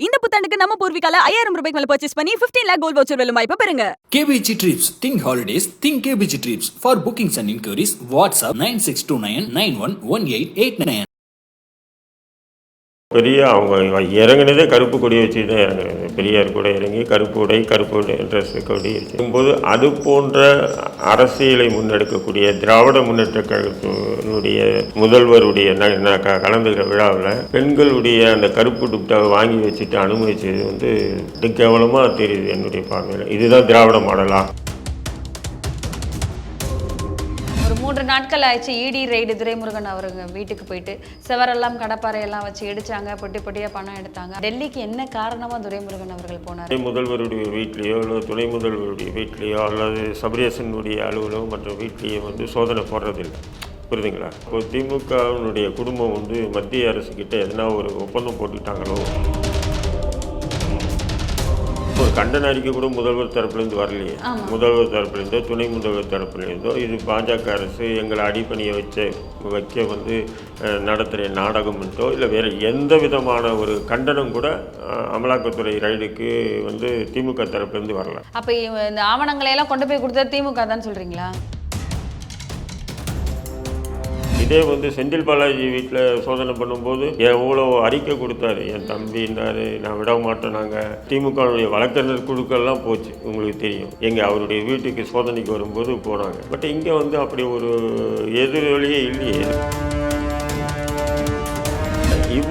இந்த புத்தாண்டுக்கு நம்ம பூர்விகால ஐயாயிரம் ரூபாய்க்கு மேல பர்ச்சேஸ் பண்ணி பிப்டீன் லேக் கோல்ட் வவுச்சர் வெல்லும் வாய்ப்பு பெறுங்க KPG trips think holidays think KPG trips for bookings and inquiries WhatsApp nine six two nine nine one one eight eight nine பெரிய அவங்க இறங்குனதே கருப்பு கொடி வச்சு தான் இறங்குறது பெரியார் கூட இறங்கி கருப்பு உடை கருப்பு உடை ட்ரெஸ் கொடி இருக்கும்போது அது போன்ற அரசியலை முன்னெடுக்கக்கூடிய திராவிட முன்னேற்ற கழகத்தினுடைய முதல்வருடைய கலந்துகிற க- கலந்துக்கிற விழாவில் பெண்களுடைய அந்த கருப்பு துப்டாவை வாங்கி வச்சுட்டு அனுமதிச்சது வந்து இது கேவலமாக தெரியுது என்னுடைய பார்வையில். இதுதான் திராவிட மாடலாக மூன்று நாட்கள் ஆயிடுச்சு. இடி ரெய்டு துரைமுருகன் அவருங்க வீட்டுக்கு போயிட்டு செவரெல்லாம் கடப்பாறையெல்லாம் வச்சு இடிச்சாங்க. பொட்டி பொட்டியாக பணம் எடுத்தாங்க. டெல்லிக்கு என்ன காரணமா துரைமுருகன் அவர்கள் போனார்? துணை முதல்வருடைய வீட்லேயோ இல்லை துணை முதல்வருடைய வீட்லேயோ அல்லது சபரியசனுடைய அலுவலகம் மற்றும் வீட்லேயோ வந்து சோதனை போடுறதில்லை. புரியுதுங்களா? இப்போ திமுகவினுடைய குடும்பம் வந்து மத்திய அரசுக்கிட்ட எதனா ஒரு ஒப்பந்தம் போட்டுக்கிட்டாங்களோ கண்டன அறிக்கை கூட முதல்வர் தரப்புலேருந்து வரலையே. முதல்வர் தரப்புலேருந்தோ துணை முதல்வர் தரப்புலேருந்தோ இது பாஜக அரசு எங்களை அடிப்பணியை வச்ச வைக்க வந்து நடத்துகிற நாடகம்ன்றோ இல்லை வேறு எந்த விதமான ஒரு கண்டனம் கூட அமலாக்கத்துறை ரைடுக்கு வந்து திமுக தரப்புலேருந்து வரல. அப்ப இந்த ஆவணங்களை எல்லாம் கொண்டு போய் கொடுத்தது திமுக தான் சொல்றீங்களா? இதே வந்து செந்தில் பாலாஜி வீட்டில் சோதனை பண்ணும்போது எவ்வளோ அறிக்கை கொடுத்தாரு. என் தம்பின்னாரு நான் விட மாட்டேன் நாங்கள் திமுகவுடைய வழக்கறிஞர் குழுக்கள்லாம் போச்சு உங்களுக்கு தெரியும். எங்கள் அவருடைய வீட்டுக்கு சோதனைக்கு வரும்போது போனாங்க. பட் இங்கே வந்து அப்படி ஒரு எதிரொலியே இல்லையே.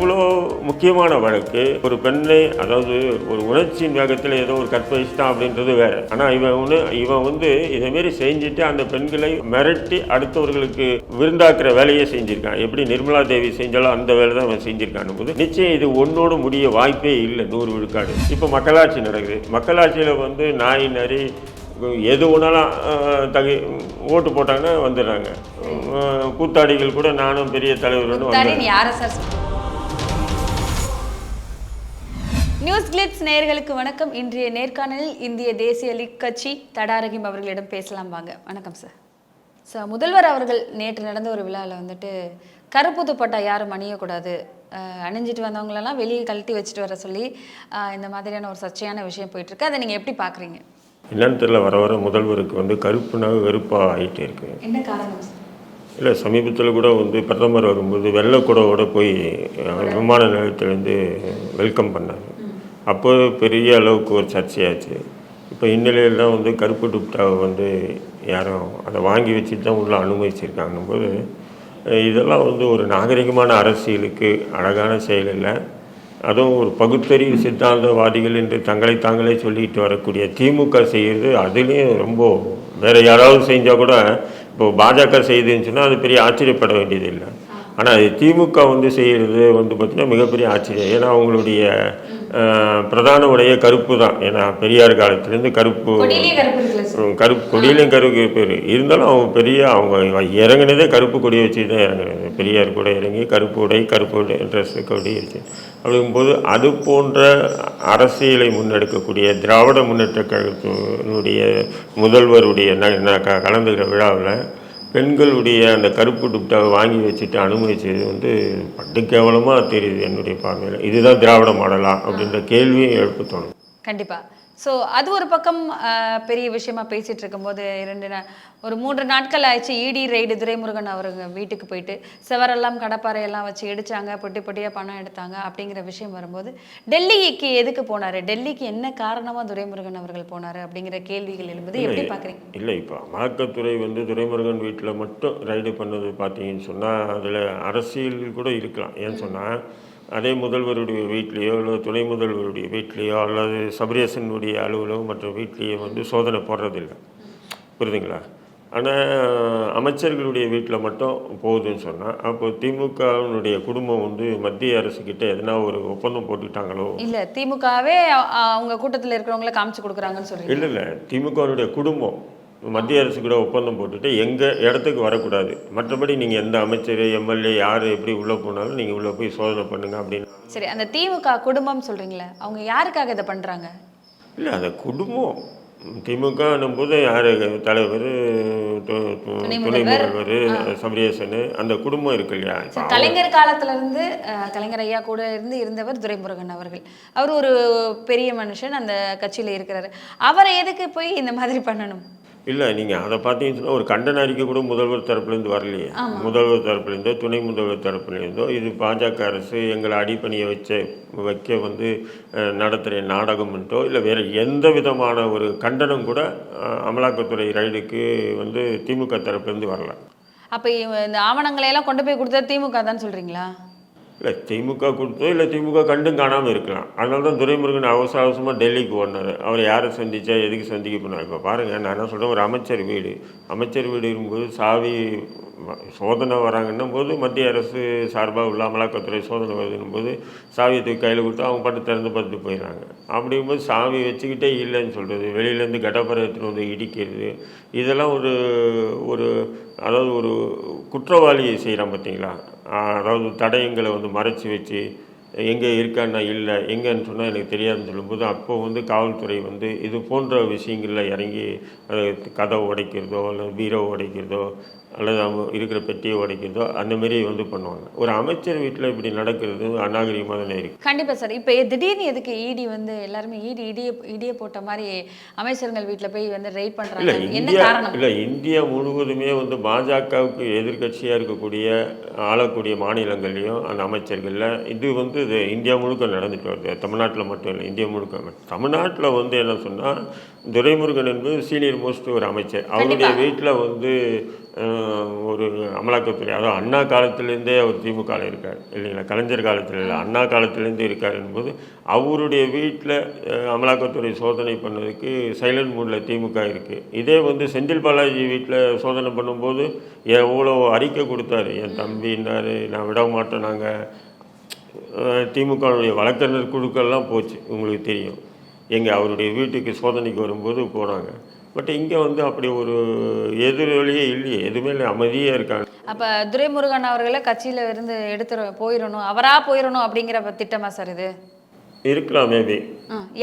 இவ்வளோ முக்கியமான வழக்கு ஒரு பெண்ணை அதாவது ஒரு உணர்ச்சியின் வேகத்தில் ஏதோ ஒரு கற்பழிச்சிட்டான் அப்படின்றது வேற. ஆனால் இவன் ஒன்று இவன் வந்து இதேமாரி செஞ்சுட்டு அந்த பெண்களை மிரட்டி அடுத்தவர்களுக்கு விருந்தாக்குற வேலையை செஞ்சிருக்கான். எப்படி நிர்மலா தேவி செஞ்சாலும் அந்த வேலை தான் அவன் செஞ்சிருக்கான் போது நிச்சயம் இது ஒன்னோடு முடிய வாய்ப்பே இல்லை நூறு விழுக்காடு. இப்போ மக்களாட்சி நடக்குது. மக்களாட்சியில் வந்து நாய் நரி எது ஒன்றாலும் தகி ஓட்டு போட்டாங்கன்னா வந்துடுறாங்க. கூத்தாடிகள் கூட நானும் பெரிய தலைவர்னு யார சார் நியூஸ் கிளிட்ஸ் நேயர்களுக்கு வணக்கம். இன்றைய நேர்காணலில் இந்திய தேசிய லீக் கட்சி தடாரகிம் அவர்களிடம் பேசலாம் வாங்க. வணக்கம் சார் சார் முதல்வர் அவர்கள் நேற்று நடந்த ஒரு விழாவில் வந்துட்டு கருப்பு துப்பட்டா யாரும் அணியக்கூடாது. அணிஞ்சிட்டு வந்தவங்களெல்லாம் வெளியே கழட்டி வச்சுட்டு வர சொல்லி இந்த மாதிரியான ஒரு சர்ச்சையான விஷயம் போயிட்டு இருக்கு அதை நீங்கள் எப்படி பார்க்குறீங்க என்னன்னு தெரியல வர வர முதல்வருக்கு வந்து கருப்புனாக வெறுப்பாக ஆகிட்டே இருக்கு. என்ன காரணம் இல்லை சமீபத்தில் கூட வந்து பிரதமர் வரும்போது வெள்ளக்கூடவோட போய் விமான நிலையத்திலேருந்து வெல்கம் பண்ணாங்க அப்போது பெரிய அளவுக்கு ஒரு சர்ச்சையாச்சு. இப்போ இந்நிலையில் தான் வந்து கருப்பு டுப்டாவை வந்து யாரும் அதை வாங்கி வச்சுட்டு தான் உள்ளே அனுமதிச்சிருக்காங்கும் போது இதெல்லாம் வந்து ஒரு நாகரிகமான அரசியலுக்கு அழகான செயல் இல்லை. அதுவும் ஒரு பகுத்தறிவு சித்தாந்தவாதிகள் என்று தங்களை தாங்களே சொல்லிட்டு வரக்கூடிய திமுக செய்கிறது அதுலேயும் ரொம்ப வேறு யாராவது செஞ்சால் கூட இப்போ பாஜக செய்யுதுன்னு சொன்னால் அது பெரிய ஆச்சரியப்பட வேண்டியது இல்லை ஆனால் அது திமுக வந்து செய்கிறது வந்து பார்த்திங்கன்னா மிகப்பெரிய ஆச்சரியம். ஏன்னா அவங்களுடைய பிரதான உடைய கருப்பு தான். ஏன்னா பெரியார் காலத்துலேருந்து கருப்பு கருப்பு கொடியிலையும் கருப்பு பேர். இருந்தாலும் அவங்க பெரிய அவங்க இறங்குனதே கருப்பு கொடியை வச்சு தான் இறங்குறது. பெரியார் கூட இறங்கி கருப்பு உடை கருப்பு உடை ட்ரெஸ் கொடி வச்சு அப்படிங்கும்போது அது போன்ற அரசியலை முன்னெடுக்கக்கூடிய திராவிட முன்னேற்ற கழகத்தினுடைய முதல்வருடைய ந- ந- க- கலந்துக்கிற விழாவில் பெண்களுடைய அந்த கருப்பு துப்டாவை வாங்கி வச்சுட்டு அனுமதிச்சது வந்து பட்டு கேவலமாக தெரியுது என்னுடைய பார்வையில். இதுதான் திராவிட மாடலா அப்படின்ற கேள்வியும் எழுப்பு தோணும். கண்டிப்பாக ஸோ அது ஒரு பக்கம் பெரிய விஷயமா பேசிட்டு இருக்கும்போது இரண்டு ஒரு மூன்று நாட்கள் ஆயிடுச்சு இடி ரெய்டு துரைமுருகன் அவருங்க வீட்டுக்கு போயிட்டு செவரெல்லாம் கடப்பாறையெல்லாம் வச்சு இடிச்சாங்க பொட்டி பொட்டியாக பணம் எடுத்தாங்க அப்படிங்கிற விஷயம் வரும்போது டெல்லிக்கு எதுக்கு போனாரு? டெல்லிக்கு என்ன காரணமா துரைமுருகன் அவர்கள் போனாரு அப்படிங்கிற கேள்விகள் எழும்புது? எப்படி பார்க்குறீங்க? இல்லை இப்போ அமலாக்கத்துறை வந்து துரைமுருகன் வீட்டில் மட்டும் ரைடு பண்ணது பார்த்தீங்கன்னு சொன்னால் அதில் அரசியல் கூட இருக்கலாம். ஏன்னு சொன்னால் அதே முதல்வருடைய வீட்லேயோ இல்லை துணை முதல்வருடைய வீட்லேயோ அல்லது சபரேசனுடைய அலுவலகம் மற்ற வீட்லேயோ வந்து சோதனை போடுறதில்லை. புரியுதுங்களா? ஆனால் அமைச்சர்களுடைய வீட்டில் மட்டும் போகுதுன்னு சொன்னால் அப்போ திமுகவினுடைய குடும்பம் வந்து மத்திய அரசுக்கிட்ட எதனா ஒரு ஒப்பந்தம் போட்டுக்கிட்டாங்களோ? இல்ல திமுகவே அவங்க கூட்டத்தில் இருக்கிறவங்கள காமிச்சு கொடுக்குறாங்கன்னு சொல்றீங்க. இல்லை இல்லை திமுகவினுடைய குடும்பம் மத்திய அரசு கூட ஒப்பந்தம் போட்டுட்டு எங்கள் இடத்துக்கு வரக்கூடாது. மற்றபடி நீங்கள் எந்த அமைச்சர் எம்எல்ஏ யார் எப்படி உள்ளே போனாலும் நீங்கள் உள்ளே போய் சோதனை பண்ணுங்க அப்படின்னு. சரி அந்த திமுக குடும்பம் சொல்றீங்களே அவங்க யாருக்காக இதை பண்றாங்க? இல்லை அந்த குடும்பம். திமுகன்னும் போது யார் தலைவர் துணை முதல்வர். சபரீசன் அந்த குடும்பம் இருக்கு இல்லையா? கலைஞர் காலத்துல இருந்து அஹ், கலைஞர் ஐயா கூட இருந்து இருந்தவர் துரைமுருகன் அவர்கள். அவர் ஒரு பெரிய மனுஷன் அந்த கட்சியில இருக்கிறாரு. அவரை எதுக்கு போய் இந்த மாதிரி பண்ணணும்? இல்லை நீங்கள் அதை பார்த்தீங்கன்னா ஒரு கண்டன அறிக்கை கூட முதல்வர் தரப்புலேருந்து வரலையே. முதல்வர் தரப்புலேருந்தோ துணை முதல்வர் தரப்புலேருந்தோ இது பாஜக அரசு எங்களை அடிப்பணியை வச்ச வைக்க வந்து நடத்துகிற நாடகம்ன்ட்டோ இல்லை வேறு எந்த விதமான ஒரு கண்டனம் கூட அமலாக்கத்துறை ரைடுக்கு வந்து திமுக தரப்புலேருந்து வரல. அப்ப இந்த ஆவணங்களை எல்லாம் கொண்டு போய் கொடுத்தது திமுக தான் சொல்றீங்களா? இல்லை திமுக கொடுத்தோ இல்லை திமுக கண்டும் காணாமல் இருக்கலாம். அதனால தான் துரைமுருகன் அவசர அவசரமாக டெல்லிக்கு ஓடினார். அவர் யாரை சந்திச்சா எதுக்கு சந்திக்க போனார்? இப்போ பாருங்கள் நான் என்ன சொல்கிறேன் ஒரு அமைச்சர் வீடு. அமைச்சர் வீடு இருக்கும்போது சாவி சோதனை வராங்கன்னும் போது மத்திய அரசு சார்பாக உள்ள அமலாக்கத்துறை சோதனை வருதுன்னும் போது சாவியை தூக்கி கையில் கொடுத்து அவங்க பாட்டு திறந்து பார்த்துட்டு போயிடுறாங்க. அப்படிங்கும்போது சாவி வச்சுக்கிட்டே இல்லைன்னு சொல்கிறது வெளியிலேருந்து கடப்பரை எடுத்துகிட்டு வந்து இடிக்கிறது இதெல்லாம் ஒரு ஒரு அதாவது ஒரு குற்றவாளியை செய்கிறான் பார்த்தீங்களா? அதாவது தடயங்களை வந்து மறைச்சி வச்சு எங்கே இருக்கான்னா இல்லை எங்கேன்னு சொன்னால் எனக்கு தெரியாதுன்னு சொல்லும்போது அப்போ வந்து காவல்துறை வந்து இது போன்ற விஷயங்களில் இறங்கி அது கதவை உடைக்கிறதோ இல்லை பீரோ உடைக்கிறதோ அல்லது அவங்க இருக்கிற பெட்டியை உடைக்கிறதோ அந்த மாதிரி வந்து பண்ணுவாங்க. ஒரு அமைச்சர் வீட்டில் இப்படி நடக்கிறது அநாகரிகமாக தானே இருக்குது கண்டிப்பா சார். இப்போ திடீர்னு எதுக்கு இடி வந்து எல்லாருமே இடி இடிய இடிய போட்ட மாதிரி அமைச்சர்கள் வீட்ல போய் வந்து ரைட் இல்லை பண்றாங்க என்ன இந்தியா காரணம்? இல்லை இந்தியா முழுவதுமே வந்து பாஜகவுக்கு எதிர்க்கட்சியாக இருக்கக்கூடிய ஆளக்கூடிய மாநிலங்கள்லையும் அந்த அமைச்சர்களில் இது வந்து இது இந்தியா முழுக்க நடந்துட்டு வருது. தமிழ்நாட்டில் மட்டும் இல்லை இந்தியா முழுக்க தமிழ்நாட்டில் வந்து என்ன சொன்னால் துரைமுருகன் என்பது சீனியர் மோஸ்ட் ஒரு அமைச்சர். அவருடைய வீட்டில் வந்து ஒரு அமலாக்கத்துறை. அதாவது அண்ணா காலத்திலேருந்தே அவர் திமுகவில் இருக்கார் இல்லைங்களா? கலைஞர் காலத்தில் இல்லை அண்ணா காலத்திலேருந்தே இருக்கார் என்பது அவருடைய வீட்டில் அமலாக்கத்துறை சோதனை பண்ணதுக்கு சைலண்ட் மூடில் திமுக இருக்குது இதே வந்து செந்தில் பாலாஜி வீட்டில் சோதனை பண்ணும்போது எவ்வளோ அறிக்கை கொடுத்தாரு. என் தம்பின்னாரு நான் விட மாட்டேன் நாங்கள் திமுகவுடைய வழக்கறிஞர் குழுக்கள்லாம் போச்சு உங்களுக்கு தெரியும். எங்கள் அவருடைய வீட்டுக்கு சோதனைக்கு வரும்போது போனாங்க. பட் இங்கே வந்து அப்படி ஒரு எதிரொலியே இல்லையே. எதுவுமே இல்லை. அமைதியாக இருக்காங்க. அப்போ துரைமுருகன் அவர்களை கட்சியில் இருந்து எடுத்துற போயிடணும் அவராக போயிடணும் அப்படிங்கிற திட்டமா சார் இது? இருக்கலாம் மேபி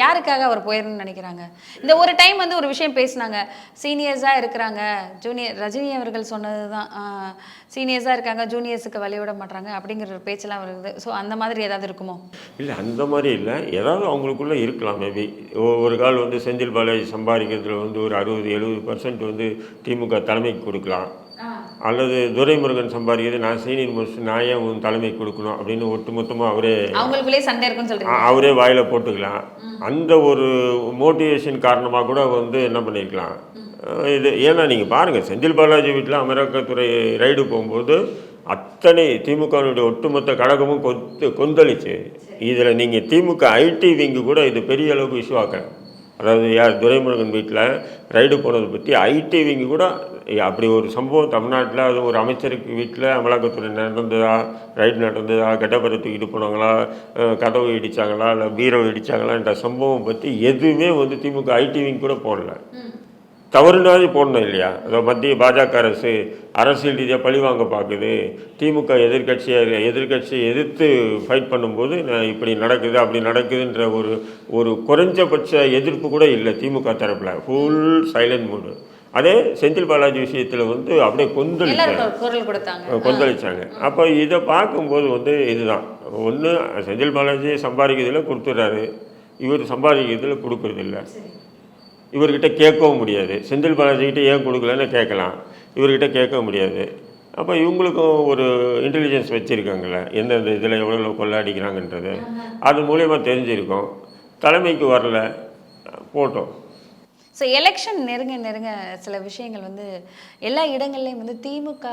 யாருக்காக அவர் போயிடணும்னு நினைக்கிறாங்க? இந்த ஒரு டைம் வந்து ஒரு விஷயம் பேசினாங்க. சீனியர்ஸாக இருக்கிறாங்க. ஜூனியர் ரஜினி அவர்கள் சொன்னது தான் சீனியர்ஸாக இருக்காங்க. ஜூனியர்ஸுக்கு வழி விட மாட்டாங்க அப்படிங்கிற ஒரு பேச்செல்லாம் வருது. ஸோ அந்த மாதிரி ஏதாவது இருக்குமோ? இல்லை அந்த மாதிரி இல்லை. ஏதாவது அவங்களுக்குள்ளே இருக்கலாம் மேபி ஒரு கால் வந்து செந்தில் பாலாஜி சம்பாதிக்கிறதுல வந்து ஒரு அறுபது எழுபது பர்சன்ட் வந்து திமுக தலைமைக்கு கொடுக்கலாம். அல்லது துரைமுருகன் சம்பாதிக்கிறது நான் சீனியர் மோஸ்ட் நான் ஏன் உன் தலைமைக்கு கொடுக்கணும் அப்படின்னு ஒட்டுமொத்தமாக அவரே அவங்களுக்குள்ளே சண்டை இருக்குன்னு அவரே வாயில போட்டுக்கலாம். அந்த ஒரு மோட்டிவேஷன் காரணமாக கூட வந்து என்ன பண்ணியிருக்கலாம் இது ஏன்னா நீங்கள் பாருங்கள் செந்தில் பாலாஜி வீட்டில் அமலாக்கத்துறை ரைடு போகும்போது அத்தனை திமுகவினுடைய ஒட்டுமொத்த கழகமும் கொத்து கொந்தளிச்சு. இதில் நீங்கள் திமுக ஐடி விங்கு கூட இது பெரிய அளவுக்கு இஷ்யூ ஆக்கல. அதாவது யார் துரைமுருகன் வீட்டில் ரைடு போனதை பற்றி ஐடிவிங்க கூட அப்படி ஒரு சம்பவம் தமிழ்நாட்டில் அது ஒரு அமைச்சருக்கு வீட்டில் அமலாக்கத்துறை நடந்ததா ரைடு நடந்ததா கெட்டப்பரை தூக்கிட்டு போனாங்களா கதவு இடித்தாங்களா இல்லை பீரோ இடிச்சாங்களான்ற சம்பவம் பற்றி எதுவுமே வந்து திமுக ஐடிவிங்க கூட போடல. தவறுனாவது போடணும் இல்லையா? அதாவது மத்திய பாஜக அரசு அரசியல் ரீதியாக பழி வாங்க பார்க்குது திமுக எதிர்கட்சியை எதிர்கட்சியை எதிர்த்து ஃபைட் பண்ணும்போது நான் இப்படி நடக்குது அப்படி நடக்குதுன்ற ஒரு ஒரு குறைஞ்சபட்ச எதிர்ப்பு கூட இல்லை திமுக தரப்பில். ஃபுல் சைலண்ட் மூடு அதே செந்தில் பாலாஜி விஷயத்தில் வந்து அப்படியே கொந்தளிச்சாங்க. கொந்தளிச்சாங்க. அப்போ இதை பார்க்கும்போது வந்து இதுதான். ஒன்று செந்தில் பாலாஜி சம்பாதிக்கிறதுல கொடுத்துட்றாரு இவர் சம்பாதிக்கிறதுல கொடுக்கறதில்ல. இவர்கிட்ட கேட்கவும் முடியாது. செந்தில் பாலாஜிக்கிட்ட ஏன் கொடுக்கலன்னு கேட்கலாம். இவர்கிட்ட கேட்க முடியாது. அப்போ இவங்களுக்கும் ஒரு இன்டெலிஜென்ஸ் வச்சுருக்காங்கள எந்தெந்த இதில் எவ்வளோ கொள்ளாடிக்கிறாங்கன்றது. அது மூலயமா தெரிஞ்சிருக்கும். தலைமைக்கு வரல. போட்டோம். ஸோ எலெக்ஷன் நெருங்க நெருங்க சில விஷயங்கள் வந்து எல்லா இடங்கள்லையும் வந்து திமுக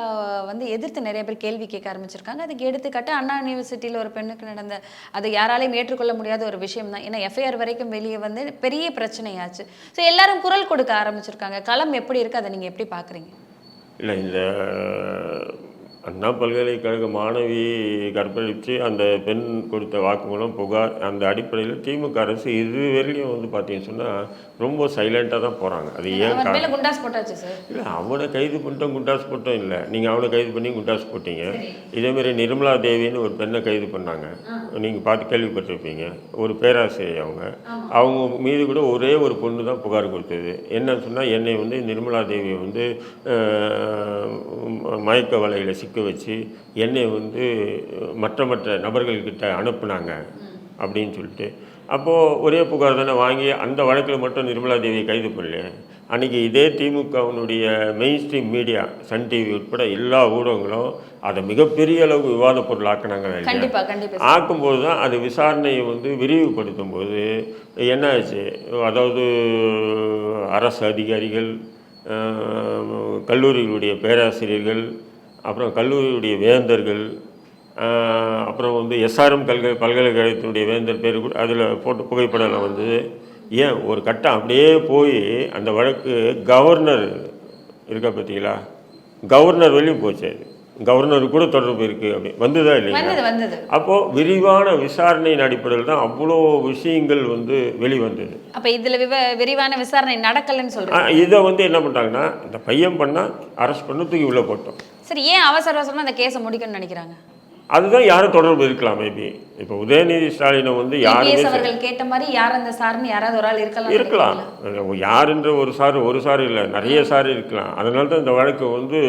வந்து எதிர்த்து நிறைய பேர் கேள்வி கேட்க ஆரம்பிச்சிருக்காங்க. அதுக்கு எடுத்துக்காட்டு அண்ணா யூனிவர்சிட்டியில் ஒரு பெண்ணுக்கு நடந்த அது யாராலையும் ஏற்றுக்கொள்ள முடியாத ஒரு விஷயம் தான். ஏன்னா எஃப்ஐஆர் வரைக்கும் வெளியே வந்து பெரிய பிரச்சனையாச்சு. ஸோ எல்லாரும் குரல் கொடுக்க ஆரம்பிச்சிருக்காங்க. களம் எப்படி இருக்கு? அதை நீங்கள் எப்படி பார்க்குறீங்க இல்லை இந்த அண்ணா பல்கலைக்கழக மாணவி கற்பழித்து அந்த பெண் கொடுத்த வாக்குமூலம் புகார் அந்த அடிப்படையில் திமுக அரசு இதுவரையிலையும் வந்து பார்த்தீங்கன்னு சொன்னால் ரொம்ப சைலண்ட்டாக தான் போகிறாங்க அது ஏன் இல்லை அவனை கைது பண்ணிட்டோம் குண்டாஸ் போட்டோம் இல்லை. நீங்கள் அவனை கைது பண்ணி குண்டாஸ் போட்டீங்க. இதேமாரி நிர்மலா தேவின்னு ஒரு பெண்ணை கைது பண்ணாங்க. நீங்கள் பார்த்து கேள்விப்பட்டிருப்பீங்க. ஒரு பேராசிரியர் அவங்க. அவங்க மீது கூட ஒரே ஒரு பொண்ணு தான் புகார் கொடுத்தது. என்னன்னு சொன்னால் என்னை வந்து நிர்மலா தேவியை வந்து மயக்க வலையில் சிக்க வச்சு என்னை வந்து மற்ற மற்ற நபர்கள்கிட்ட அனுப்புனாங்க அப்படின்னு சொல்லிட்டு. அப்போது ஒரே புகார் தானே வாங்கி அந்த வழக்கில் மட்டும் நிர்மலா தேவியை கைது பண்ணல. அன்றைக்கி இதே திமுகவினுடைய mainstream media Sun TV உட்பட எல்லா ஊடகங்களும் அதை மிகப்பெரிய அளவுக்கு விவாத பொருள் ஆக்கினாங்க ஆக்கும்போது தான் அது விசாரணையை வந்து விரிவுபடுத்தும் போது என்ன ஆச்சு அதாவது அரசு அதிகாரிகள் கல்லூரிகளுடைய பேராசிரியர்கள் அப்புறம் கல்லூரியுடைய வேந்தர்கள் அப்புறம் வந்து எஸ்ஆர்எம் கல்க பல்கலைக்கழகத்தினுடைய வேந்தர் பேர் கூட அதில் போட்டு புகைப்படம் வந்தது. ஏன் ஒரு கட்டம் அப்படியே போய் அந்த வழக்கு கவர்னர் இருக்கா பார்த்தீங்களா? கவர்னர் வெளியும் போச்சு அது. கவர்னருக்கு கூட தொடர்பு இருக்குது அப்படி. வந்ததா இல்லைங்களா? அப்போது விரிவான விசாரணையின் அடிப்படையில் தான் அவ்வளோ விஷயங்கள் வந்து வெளிவந்தது. அப்ப இதுல விவ விரிவான விசாரணை நடக்கலைன்னு ஆ, சொல்றேன் இதை வந்து என்ன பண்ணிட்டாங்கன்னா இந்த பையன் பண்ணால் அரெஸ்ட் பண்ண தூக்கி உள்ளே போட்டோம். சரி ஏன் அவசர அவசரமாக அந்த கேஸை முடிக்கணும்னு நினைக்கிறாங்க? அதுதான் யாரும் தொடர்பு இருக்கலாம் மேபி இப்போ உதயநிதி ஸ்டாலினை வந்து யாருமே அவர்கள் கேட்ட மாதிரி யார் அந்த சார்னு யாராவது ஒரு ஆள் இருக்கலாம் இருக்கலாம். யாருன்ற ஒரு சார் ஒரு சார் இல்லை நிறைய சார் இருக்கலாம். அதனால தான் இந்த வழக்கு வந்து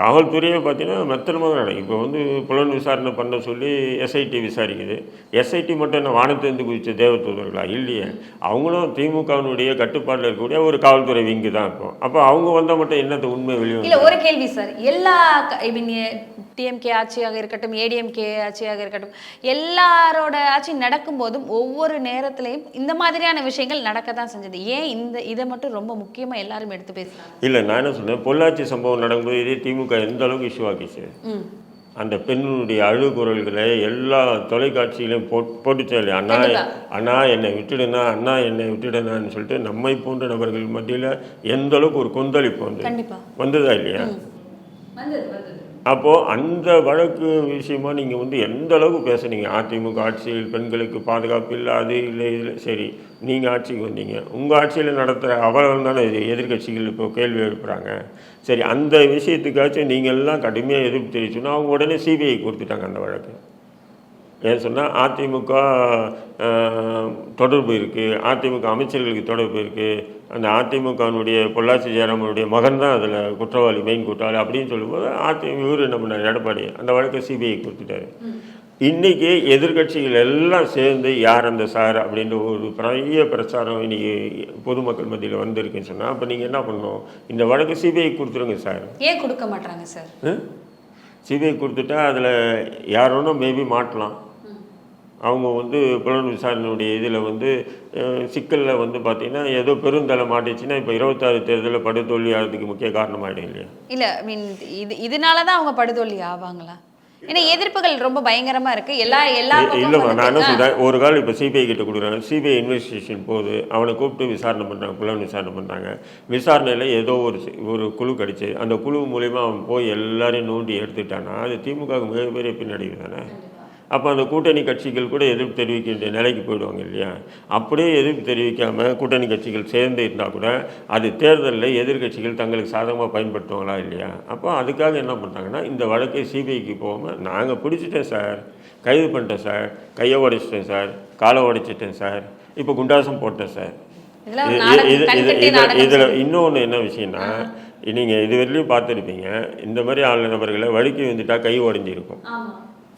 காவல்துறையே பார்த்தீங்கன்னா மெத்தனமாக நடக்கும் இப்போ வந்து புலன் விசாரணை பண்ண சொல்லி எஸ்ஐடி விசாரிக்குது. எஸ்ஐடி மட்டும் என்ன வானத்திலிருந்து குதிச்ச தேவதூதர்களா இல்லையே. அவங்களும் திமுகவினுடைய கட்டுப்பாட்டில் இருக்கக்கூடிய ஒரு காவல்துறை விங்கு தான் இருக்கும் அப்போ அவங்க வந்தால் மட்டும் என்னத்தை உண்மை வெளியே ஒரு கேள்வி சார். எல்லா டிஎம்கே ஆட்சியாக இருக்கட்டும் ஏடிஎம்கே ஆட்சியாக இருக்கட்டும் எல்லாரோட ஆட்சி நடக்கும்போதும் ஒவ்வொரு நேரத்திலையும் இந்த மாதிரியான விஷயங்கள் நடக்க தான் செஞ்சது. ஏன் இந்த இதை மட்டும் ரொம்ப முக்கியமா எல்லாரும் எடுத்து பேசுறாங்க? இல்லை நான் என்ன சொன்னேன் பொள்ளாச்சி சம்பவம் நடக்கும்போது இதே திமுக எந்த அளவுக்கு இஷ்யூ ஆக்கிச்சு? அந்த பெண்ணுடைய அழுகுரல்களை எல்லா தொலைக்காட்சியிலையும் போட் போட்டுச்சே இல்லையா? அண்ணா. அண்ணா என்னை விட்டுடுனா அண்ணா என்னை விட்டுடுனான்னு சொல்லிட்டு நம்மை போன்ற நபர்கள் மத்தியில் எந்த அளவுக்கு ஒரு கொந்தளிப்பு வந்து கண்டிப்பா. வந்ததா இல்லையா? அப்போது அந்த வழக்கு விஷயமா நீங்கள் வந்து எந்த அளவுக்கு பேசுனீங்க? அதிமுக ஆட்சியில் பெண்களுக்கு பாதுகாப்பு இல்லை அது இல்லை இல்லை சரி நீங்கள் ஆட்சிக்கு வந்தீங்க. உங்கள் ஆட்சியில் நடத்துகிற அவலம் தானே இது எதிர்க்கட்சிகள் இப்போ கேள்வி எழுப்புகிறாங்க சரி அந்த விஷயத்துக்காச்சும் நீங்கள் எல்லாம் கடுமையாக எதிர்ப்பு தெரிவிச்சுன்னா அவங்க உடனே சிபிஐ கொடுத்துட்டாங்க அந்த வழக்கு. ஏன் சொன்னால் அதிமுக தொடர்பு இருக்குது அதிமுக அமைச்சர்களுக்கு தொடர்பு இருக்குது அந்த அதிமுகவினுடைய பொள்ளாச்சி ஜெயராமனுடைய மகன் தான் அதில் குற்றவாளி மெயின் குற்றவாளி அப்படின்னு சொல்லும்போது அதிமுக இவர் என்ன பண்ணார்? எடப்பாடி அந்த வழக்கை சிபிஐ கொடுத்துட்டாரு. இன்றைக்கி எதிர்க்கட்சிகள் எல்லாம் சேர்ந்து யார் அந்த சார் அப்படின்ற ஒரு பெரிய பிரச்சாரம் இன்னைக்கு பொதுமக்கள் மத்தியில் வந்திருக்குன்னு சொன்னால் அப்போ நீங்கள் என்ன பண்ணணும்? இந்த வழக்கு சிபிஐ கொடுத்துருங்க சார். ஏன் கொடுக்க மாட்டாங்க சார்? சிபிஐ கொடுத்துட்டா அதில் யாரோனும் மேபி மாட்டலாம். அவங்க வந்து புலன் விசாரணையுடைய இதில் வந்து சிக்கலில் வந்து பார்த்தீங்கன்னா ஏதோ பெருந்தலை மாட்டிச்சுன்னா இப்போ இருபத்தாறு தேர்தலில் படுதோல்வி ஆகிறதுக்கு முக்கிய காரணமாயிடும் இல்லையா? இல்ல மீன் இது இதனால தான் அவங்க படுதோல்வி ஆவாங்களா? ஏன்னா எதிர்ப்புகள் ரொம்ப பயங்கரமா இருக்கு. எல்லா எல்லா இல்லைம்மா நான் என்ன சொல்கிறேன் ஒரு கால் இப்போ சிபிஐ கிட்ட கொடுக்குறாங்க. சிபிஐ இன்வெஸ்டிகேஷன் போகுது. அவனை கூப்பிட்டு விசாரணை பண்ணுறாங்க புலன் விசாரணை பண்ணுறாங்க விசாரணையில் ஏதோ ஒரு ஒரு குழு கிடச்சி அந்த குழு மூலிமா அவன் போய் எல்லாரையும் நோண்டி எடுத்துட்டானா அது திமுகவுக்கு மிகப்பெரிய பின்னடைவு தானே? அப்போ அந்த கூட்டணி கட்சிகள் கூட எதிர்ப்பு தெரிவிக்க வேண்டிய நிலைக்கு போயிடுவாங்க இல்லையா? அப்படியே எதிர்ப்பு தெரிவிக்காமல் கூட்டணி கட்சிகள் சேர்ந்து இருந்தால் கூட அது தேர்தலில் எதிர்க்கட்சிகள் தங்களுக்கு சாதகமாக பயன்படுத்துவாங்களா இல்லையா? அப்போ அதுக்காக என்ன பண்ணுறாங்கன்னா இந்த வழக்கை சிபிஐக்கு போகாமல் நாங்கள் பிடிச்சிட்டேன் சார். கைது பண்ணிட்டேன் சார். கையை உடைச்சிட்டேன் சார். காலை உடைச்சிட்டேன் சார். இப்போ குண்டாசம் போட்டேன் சார். இது- இதில். இன்னொன்று என்ன விஷயம்னா நீங்கள் இது வரையிலும் பார்த்துருப்பீங்க இந்த மாதிரி ஆள் நபர்களை வழுக்கி வந்துட்டா கை உடஞ்சிருக்கும்.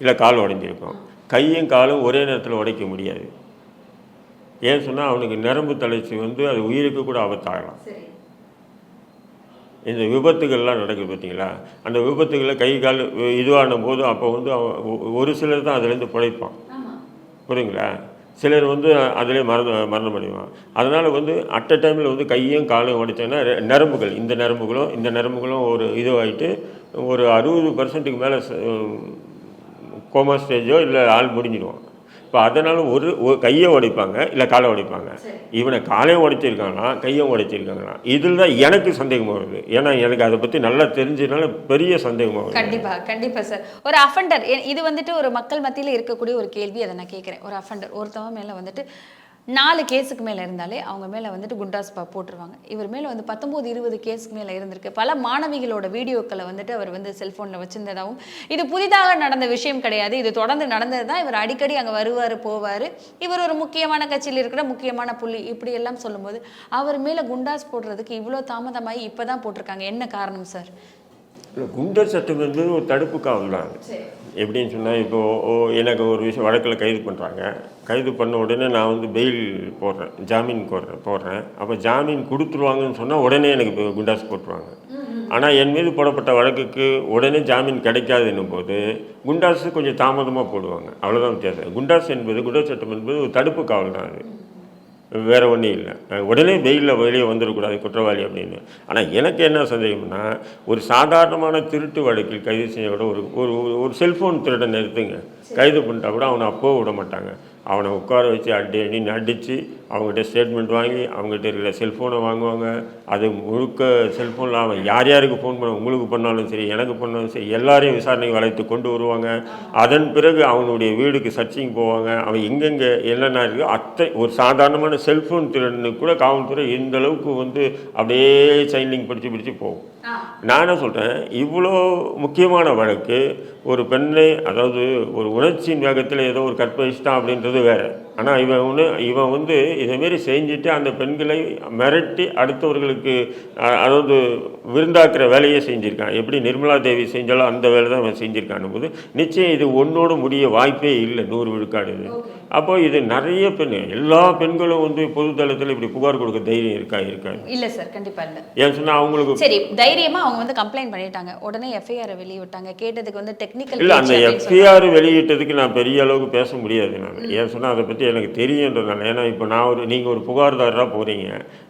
இல்லை கால் உடஞ்சிருக்கும். கையும் காலும் ஒரே நேரத்தில் உடைக்க முடியாது. ஏன் சொன்னால் அவனுக்கு நரம்பு தளர்ச்சி வந்து அது உயிருக்கு கூட ஆபத்தாகலாம். இந்த விபத்துகள்லாம் நடக்குது பார்த்தீங்களா அந்த விபத்துகளில் கை கால் இதுவான போது அப்போ வந்து ஒரு சிலர் தான் அதுலேருந்து பிழைப்பான் புரியுங்களா? சிலர் வந்து அதிலே மரண மரணம் அடைவான். அதனால் வந்து அட் அ டைமில் வந்து கையும் காலும் உடைச்சோன்னா நரம்புகள் இந்த நரம்புகளும் இந்த நரம்புகளும் ஒரு இதுவாகிட்டு ஒரு அறுபது பர்சன்ட்டுக்கு மேலே கோமா ஸ்டேஜோ இல்லை ஆள் முடிஞ்சிடுவான். இப்போ அதனால் ஒரு கையை உடைப்பாங்க இல்லை காலை உடைப்பாங்க. இவனை காலையும் உடைச்சிருக்காங்களா கையும் உடைச்சிருக்காங்களா? இதில் தான் எனக்கு சந்தேகம் வருது. ஏன்னா எனக்கு அதை பற்றி நல்லா தெரிஞ்சதுனால பெரிய சந்தேகம் வருது. கண்டிப்பா கண்டிப்பா சார் ஒரு அஃபண்டர் இது வந்துட்டு ஒரு மக்கள் மத்தியில இருக்கக்கூடிய ஒரு கேள்வி அதை நான் கேட்குறேன். ஒரு அஃபண்டர் ஒருத்தவன் மேல வந்துட்டு நாலு கேஸுக்கு மேலே இருந்தாலே அவங்க மேலே வந்துட்டு குண்டாஸ் பா போட்டுருவாங்க. இவர் மேலே வந்து பத்தொம்போது இருபது கேஸுக்கு மேலே இருந்திருக்கு. பல மாணவிகளோட வீடியோக்களை வந்துட்டு அவர் வந்து செல்ஃபோனில் வச்சிருந்ததாகவும் இது புதிதாக நடந்த விஷயம் கிடையாது. இது தொடர்ந்து நடந்தது தான் இவர் அடிக்கடி அங்கே வருவார் போவார். இவர் ஒரு முக்கியமான கட்சியில் இருக்கிற முக்கியமான புள்ளி. இப்படி எல்லாம் சொல்லும்போது அவர் மேலே குண்டாஸ் போடுறதுக்கு இவ்வளோ தாமதமாகி இப்போ தான் போட்டிருக்காங்க. என்ன காரணம் சார்? இல்லை குண்டர் சட்டம் என்பது ஒரு தடுப்பு காவல் தான். எப்படின்னு சொன்னால் இப்போ ஓ, எனக்கு ஒரு விஷயம் வழக்கில் கைது பண்ணுறாங்க கைது பண்ண உடனே நான் வந்து பெயில் போடுறேன் ஜாமீன் போடுறேன் போடுறேன். அப்போ ஜாமீன் கொடுத்துருவாங்கன்னு சொன்னால் உடனே எனக்கு குண்டாஸ் போட்டுருவாங்க. ஆனால் என் மீது போடப்பட்ட வழக்குக்கு உடனே ஜாமீன் கிடைக்காதுன்னும் போது குண்டாஸ் கொஞ்சம் தாமதமாக போடுவாங்க. அவ்வளோதான் வித்தியாசம். குண்டாஸ் என்பது குண்டர் சட்டம் என்பது ஒரு தடுப்பு காவல் தான் அது. வேறு ஒன்றும் இல்லை. உடனே வெயிலில் வெளியே வந்துடக்கூடாது குற்றவாளி அப்படின்னு. ஆனால் எனக்கு என்ன சந்தேகம்னா ஒரு சாதாரணமான திருட்டு வழக்கில் கைது செய்ய கூட ஒரு ஒரு ஒரு செல்ஃபோன் திருடன் எடுத்துங்க கைது பண்ணிட்டா கூட அவனை அப்போ விட மாட்டாங்க. அவனை உட்கார வச்சு அடி அடின்னு அடித்து அவங்ககிட்ட ஸ்டேட்மெண்ட் வாங்கி அவங்ககிட்ட இருக்கிற செல்ஃபோனை வாங்குவாங்க. அது முழுக்க செல்ஃபோனில் அவன் யார் யாருக்கு ஃபோன் பண்ண உங்களுக்கு பண்ணாலும் சரி எனக்கு பண்ணாலும் சரி எல்லாரையும் விசாரணைக்கு வளைத்து கொண்டு வருவாங்க. அதன் பிறகு அவனுடைய வீடுக்கு சர்ச்சிங் போவாங்க. அவன் எங்கெங்கே என்னென்ன இருக்குது அத்தை ஒரு சாதாரணமான செல்ஃபோன் திறனுக்கு கூட காவல்துறை இந்த அளவுக்கு வந்து அப்படியே சைன்லிங் பிடிச்சி பிடிச்சி போகும். நான் என்ன சொல்கிறேன் இவ்வளோ முக்கியமான வழக்கு ஒரு பெண்ணை அதாவது ஒரு உணர்ச்சியின் வேகத்தில் ஏதோ ஒரு கற்பழிச்சிட்டான் அப்படின்றது வேறு. ஆனால் இவன் ஒன்று இவன் வந்து இதேமாரி செஞ்சுட்டு அந்த பெண்களை மிரட்டி அடுத்தவர்களுக்கு அதாவது விருந்தாக்குற வேலையை செஞ்சுருக்கான். எப்படி நிர்மலா தேவி செஞ்சாலும் அந்த வேலை தான் அவன் செஞ்சுருக்கான் போது நிச்சயம் இது ஒன்னோடு முடிய வாய்ப்பே இல்லை நூறு விழுக்காடு. இது அப்போ இது நிறைய பெண் எல்லா பெண்களும் வந்து பொதுத்தளத்தில் இப்படி புகார் கொடுக்க தைரியம் இருக்கா இருக்காது இல்லை சார் கண்டிப்பாக இல்லை. ஏன் சொன்னால் அவங்களுக்கு சரி தைரியமா அவங்க வந்து கம்ப்ளைண்ட் பண்ணிட்டாங்க. உடனே எஃப்ஐஆரை வெளியே விட்டாங்க கேட்டதுக்கு வந்து டெக்னிக்கல் இல்லை அந்த எஃப்ஐஆர் வெளியிட்டதுக்கு நான் பெரிய அளவுக்கு பேச முடியாது நான். ஏன் சொன்னால் அதை பற்றி எனக்கு தெரியுன்றதுனால. ஏன்னா இப்போ நான் ஒரு நீங்கள் ஒரு புகார்தாரராக போகிறீங்க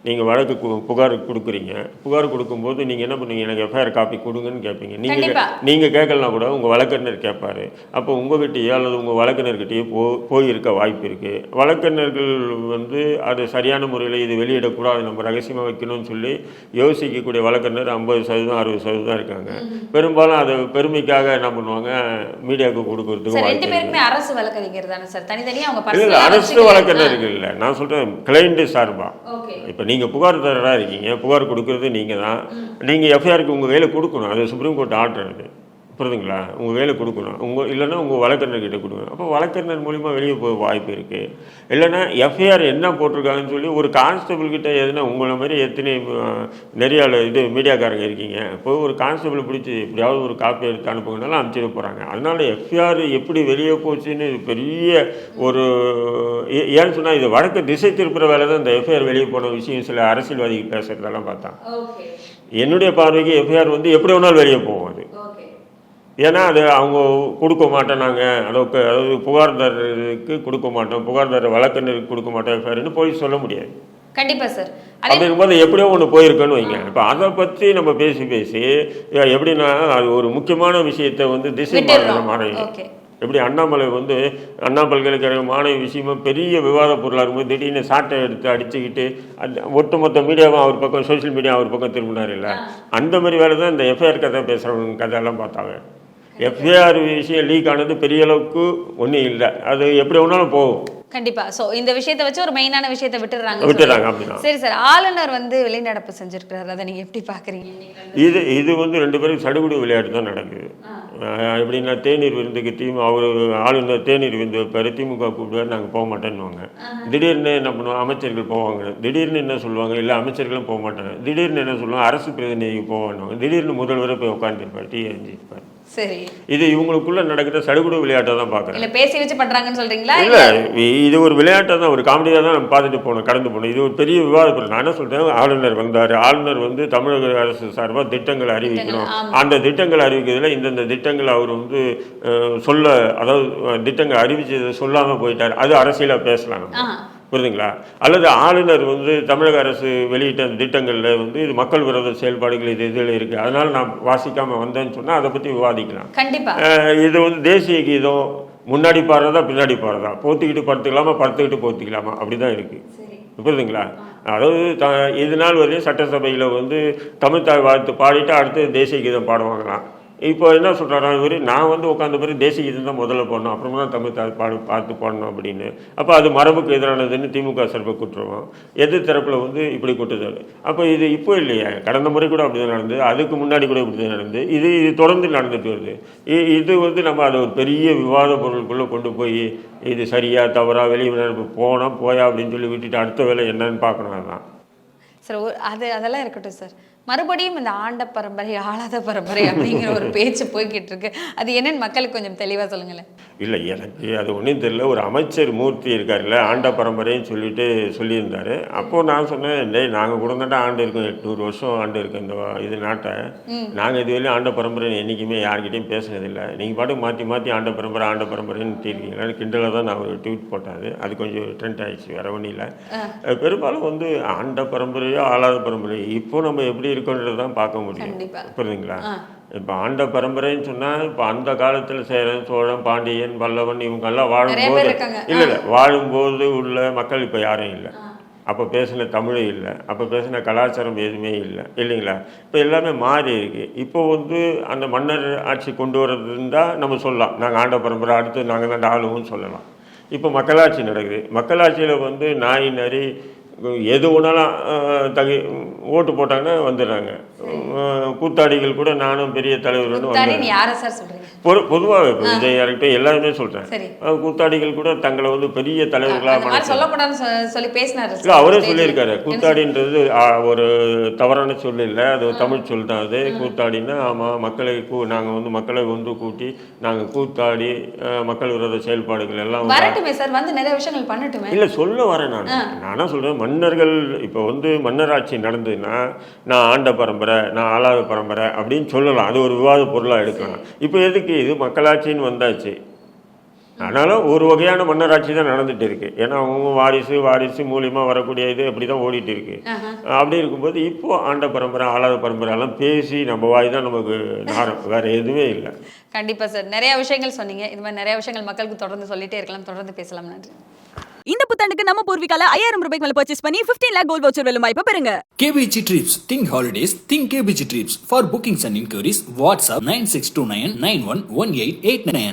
நீங்கள் வழக்கு புகார் கொடுக்குறீங்க. புகார் கொடுக்கும்போது நீங்கள் என்ன பண்ணுவீங்க? எனக்கு எஃப்ஐஆர் காப்பி கொடுங்கன்னு கேட்பீங்க நீங்கள். நீங்கள் கேட்கலாம் கூட உங்கள் வழக்கறிஞர் கேட்பாரு அப்போ உங்ககிட்டயே அல்லது உங்கள் வழக்கறிஞர்கிட்டயே போ போயிருக்க வாய்ப்பு இருக்குது வழக்கறிஞர்கள் வந்து அது சரியான முறையில் இது வெளியிடக்கூடாது நம்ம ரகசியமாக வைக்கணும்னு சொல்லி யோசிக்கக்கூடிய வழக்கறிஞர் ஐம்பது சதவீதம் அறுபது சதவீதம் இருக்காங்க. பெரும்பாலும் அது பெருமைக்காக என்ன பண்ணுவாங்க? மீடியாவுக்கு கொடுக்கறதுக்கு வாய்ப்பு அரசு வழக்கறிஞர் தானே சார்? தனித்தனியா அவங்க இல்லை அரசு. வழக்கறிஞர்கள் இல்லை. நான் சொல்கிறேன் கிளைண்ட்டு சார்பா. ஓகே. இப்போ நீங்கள் புகார்தாரராக இருக்கீங்க. புகார் கொடுக்கறது நீங்கள் தான் நீங்கள் எஃப்ஐஆருக்கு உங்கள் கையில் கொடுக்கணும். அது சுப்ரீம் கோர்ட் ஆர்டர் அது. புரியுதுங்களா? உங்கள் கையில் கொடுக்கணும். உங்கள் இல்லைன்னா உங்கள் வழக்கறிஞர்கிட்ட கொடுக்கணும். அப்போ வழக்கறிஞர் மூலிமா வெளியே போக வாய்ப்பு இருக்குது இல்லைன்னா எஃப்ஐஆர் என்ன போட்டிருக்காங்கன்னு சொல்லி ஒரு கான்ஸ்டபிள் கிட்ட எதுனா உங்களை மாதிரி எத்தனை நிறைய இது மீடியாக்காரங்க இருக்கீங்க. இப்போ ஒரு கான்ஸ்டபிள் பிடிச்சி எப்படியாவது ஒரு காப்பி எடுத்து அனுப்புங்கனாலும் அனுப்பிச்சிட போகிறாங்க அதனால எஃப்ஐஆர் எப்படி வெளியே போச்சுன்னு இது பெரிய ஒரு ஏன்னு சொன்னால் இது வழக்கு திசை திருப்புற வேலை தான் இந்த எஃப்ஐஆர் வெளியே போன விஷயம். சில அரசியல்வாதிகள் பேசுகிறதெல்லாம் பார்த்தா. என்னுடைய பார்வைக்கு எஃப்ஐஆர் வந்து எப்படி வேணாலும் வெளியே போகும் அது. ஏன்னா அது அவங்க கொடுக்க மாட்டோம் நாங்கள் அளவுக்கு அதாவது புகார்தாரருக்கு கொடுக்க மாட்டோம் புகார்தாரர் வழக்கறிஞருக்கு கொடுக்க மாட்டோம் எஃப்ஐஆர்னு போய் சொல்ல முடியாது. கண்டிப்பா சார். அப்படி இருக்கும்போது எப்படியோ ஒன்று போயிருக்குன்னு வைங்க. இப்போ அதை பற்றி நம்ம பேசி பேசி எப்படின்னா அது ஒரு முக்கியமான விஷயத்தை வந்து திசை விட்டுடுறோம். மாறி Okay. எப்படி அண்ணாமலை வந்து அண்ணா பல்கலைக்கழக மாணவி விஷயமா பெரிய விவாத பொருளாக இருக்கும்போது திடீர்னு சாட்டை எடுத்து அடிச்சுக்கிட்டு அந்த ஒட்டுமொத்த மீடியாவும் அவர் பக்கம் சோஷியல் மீடியா அவர் பக்கம் திரும்பினார் இல்லை? அந்த மாதிரி வேலை தான் இந்த எஃப்ஐஆர் கதை பேசுகிறவங்க கதையெல்லாம் பார்த்தாங்க. எஃப்ஐஆர் விஷயம் லீக் ஆனது பெரிய அளவுக்கு ஒன்றும் இல்லை. அது எப்படி வேணாலும் போகும். கண்டிப்பா. சோ இந்த விஷயத்தை வச்சு ஒரு மெயினான விஷயத்தை விட்டுறாங்க விட்டுறாங்க அப்படின்னா சரி சார் ஆளுநர் வந்து வெளிநடப்பு செஞ்சிருக்கிறாரு. அதை நீங்க எப்படி பாக்குறீங்க? இது இது வந்து ரெண்டு பேரும் சடுகுடு விளையாட்டு தான் நடக்குது. எப்படின்னா தேநீர் விருந்துக்கு தீம் அவர் ஆளுநர் தேநீர் விருந்து வைப்பார். திமுக கூப்பிடுவார் நாங்கள் போக மாட்டேன்னுவாங்க. திடீர்னு என்ன பண்ணுவோம் அமைச்சர்கள் போவாங்க. திடீர்னு என்ன சொல்லுவாங்க? இல்லை அமைச்சர்களும் போக மாட்டாங்க. திடீர்னு என்ன சொல்லுவாங்க? அரசு பிரதிநிதி போவாங்க திடீர்னு முதல்வரை போய் உட்காந்துருப்பார் டீ அஞ்சிருப்பார் சரி. இது இவங்களுக்குள்ள நடக்கிற சடுகுடு விளையாட்டை தான் பார்க்குறேன். இல்ல பேசி வச்சு பண்றாங்கன்னு சொல்றீங்களா? இல்லை இது ஒரு விளையாட்டை தான் ஒரு காமெடியாக தான் நம்ம பார்த்துட்டு போனோம் கடந்து போனோம். இது ஒரு பெரிய விவாத பொருள். நான் என்ன சொல்கிறேன் ஆளுநர் வந்தார். ஆளுநர் வந்து தமிழக அரசு சார்பாக திட்டங்களை அறிவிக்கணும். அந்த திட்டங்களை அறிவிக்கிறதுல இந்தந்த திட்டங்கள் அவர் வந்து சொல்ல அதாவது திட்டங்கள் அறிவிச்சதை சொல்லாமல் போயிட்டார். அது அரசியலாக பேசலாம் நம்ம. புரியுதுங்களா? அல்லது ஆளுநர் வந்து தமிழக அரசு வெளியிட்ட திட்டங்களில் வந்து இது மக்கள் விரோத செயல்பாடுகள் இது இதில் இருக்குது அதனால் நான் வாசிக்காமல் வந்தேன்னு சொன்னால் அதை பற்றி விவாதிக்கலாம். இது வந்து தேசிய கீதம் முன்னாடி பாடுறதா பின்னாடி பாடுறதா? போத்திக்கிட்டு படுத்துக்கலாமா படுத்துக்கிட்டு போத்திக்கலாமா? அப்படி தான் இருக்குது புரியுதுங்களா? அதாவது த இது நாள் வரையும் சட்டசபையில் வந்து தமிழ்தாய் வாழ்த்து பாடிட்டு அடுத்து தேசிய கீதம் பாடுவாங்களாம். இப்போ என்ன சொல்கிறாரா இவர்? நான் வந்து உட்காந்த பிறகு தேசிய கீதம் தான் முதல்ல போடணும். அப்புறமா தான் தமிழ் பாடு பார்த்து போடணும் அப்படின்னு. அப்போ அது மரபுக்கு எதிரானதுன்னு திமுக சார்பை கூட்டுருவோம் எதிர் தரப்பில் வந்து இப்படி குற்றச்சாட்டு. அப்போ இது இப்போ இல்லையா? கடந்த முறை கூட அப்படி தான் நடந்தது. அதுக்கு முன்னாடி கூட இப்படி தான் நடந்தது. இது இது தொடர்ந்து நடந்துட்டு வருது. இ- இது வந்து நம்ம அதை ஒரு பெரிய விவாத பொருளுக்குள்ளே கொண்டு போய் இது சரியாக தவறா வெளியே போனோம் போயா அப்படின்னு சொல்லி விட்டுட்டு அடுத்த வேலை என்னன்னு பார்க்கணும் அதான். சார் அது அதெல்லாம் இருக்கட்டும் சார். மறுபடியும் இந்த ஆண்ட பரம்பரை ஆளாத பரம்பரை அப்படிங்கிற ஒரு பேச்சு போய்கிட்டு இருக்கு. அது என்னன்னு மக்களுக்கு கொஞ்சம் தெளிவாக சொல்லுங்களேன். இல்லை எனக்கு அது ஒன்றும் தெரியல. ஒரு அமைச்சர் மூர்த்தி இருக்கார்ல ஆண்ட பரம்பரைன்னு சொல்லிட்டு சொல்லியிருந்தாரு. அப்போது நான் சொன்னேன் டேய் நாங்கள் கூட தாண்டா ஆண்டு இருக்கோம். எட்நூறு வருஷம் ஆண்டு இருக்கோம் இந்த இது நாட்டை. நாங்கள் இதுவரையும் ஆண்ட பரம்பரை என்றைக்குமே யார்கிட்டயும் பேசினதில்லை. நீங்கள் பாட்டுக்கு மாற்றி மாற்றி ஆண்ட பரம்பரை ஆண்ட பரம்பரைன்னு இருக்கீங்களா கிண்டலாக தான் நான் ஒரு ட்வீட் போட்டாது. அது கொஞ்சம் ட்ரெண்ட் ஆயிடுச்சு வேற ஒன்றும் இல்லை. பெரும்பாலும் வந்து ஆண்ட பரம்பரையோ ஆளாத பரம்பரையோ இப்போ நம்ம எப்படி இருக்கோன்றது தான் பார்க்க முடியும். புரியுதுங்களா? இப்போ ஆண்ட பரம்பரைன்னு சொன்னால் இப்போ அந்த காலத்தில் சேரன் சோழன் பாண்டியன் பல்லவன் இவங்கெல்லாம் வாழும்போது. இல்லை இல்லை. வாழும்போது உள்ள மக்கள் இப்போ யாரும் இல்லை. அப்போ பேசின தமிழ் இல்லை. அப்போ பேசின கலாச்சாரம் எதுவுமே இல்லை. இல்லைங்களா? இப்போ எல்லாமே மாறி இருக்கு. இப்போ வந்து அந்த மன்னர் ஆட்சி கொண்டு வர்றதுன்னு தான் நம்ம சொல்லலாம். நாங்கள் ஆண்ட பரம்பரை அடுத்து நாங்கள் தான் ஆளுவோம்னு சொல்லலாம். இப்போ மக்களாட்சி நடக்குது. மக்களாட்சியில் வந்து நாய் நரி எது ஒன்றாலும் தகி ஓட்டு போட்டாங்கன்னா வந்துடுறாங்க. கூத்தாடிகள் கூட நானும் பெரிய தலைவர்னு வந்து பொது பொதுவாக இப்போ விஜய் இருக்கட்டும் எல்லாருமே சொல்கிறேன். கூத்தாடிகள் கூட தங்களை வந்து பெரிய தலைவர்களாக சொல்லி பேசினாரு இல்லை அவரே சொல்லியிருக்காரு. கூத்தாடின்றது ஒரு தவறான சொல் இல்லை. அது தமிழ் சொல் தான் அது. கூத்தாடின்னா ஆமாம் மக்களை கூ நாங்கள் வந்து மக்களை ஒன்று கூட்டி நாங்கள் கூத்தாடி மக்கள் விரோத செயல்பாடுகள் எல்லாம் வந்து வரட்டுமே சார் வந்து நிறைய விஷயங்கள் பண்ணட்டுமே. இல்லை சொல்ல வரேன் நான். நானா சொல்கிறேன் மன்னர்கள் இப்போ வந்து மன்னராட்சி நடந்ததுன்னா நான் ஆண்ட பரம்பரை நான் ஆளாத பரம்பரை அப்படின்னு சொல்லலாம். அது ஒரு விவாத பொருளாக எடுக்கலாம். இப்போ எதுக்கு இது? மக்களாட்சின்னு வந்தாச்சு. ஆனாலும் ஒரு வகையான மன்னராட்சி தான் நடந்துட்டு இருக்கு. ஏன்னா அவங்க வாரிசு வாரிசு மூலியமா வரக்கூடிய இது அப்படி தான் ஓடிட்டு இருக்கு. அப்படி இருக்கும்போது இப்போ ஆண்ட பரம்பரை ஆளாத பரம்பரை எல்லாம் பேசி நம்ம வாய் தான் நமக்கு நாரம். வேற எதுவுமே இல்லை. கண்டிப்பா சார். நிறைய விஷயங்கள் சொன்னீங்க. இது மாதிரி நிறைய விஷயங்கள் மக்களுக்கு தொடர்ந்து சொல்லிட்டே இருக்கலாம். தொடர்ந்து பேசலாம். நன்றி. இந்த புத்தாண்டுக்கு நம்ம பூர்வீகால ஐயாயிரம் ரூபாய்க்கு மேல பர்ச்சேஸ் பண்ணி பிப்டீன் லேக் கோல் வவுச்சர் வெல்லும் வாய்ப்பு பெறுங்க KPG trips think holidays think KPG trips for bookings and inquiries WhatsApp nine six two nine nine one one eight eight nine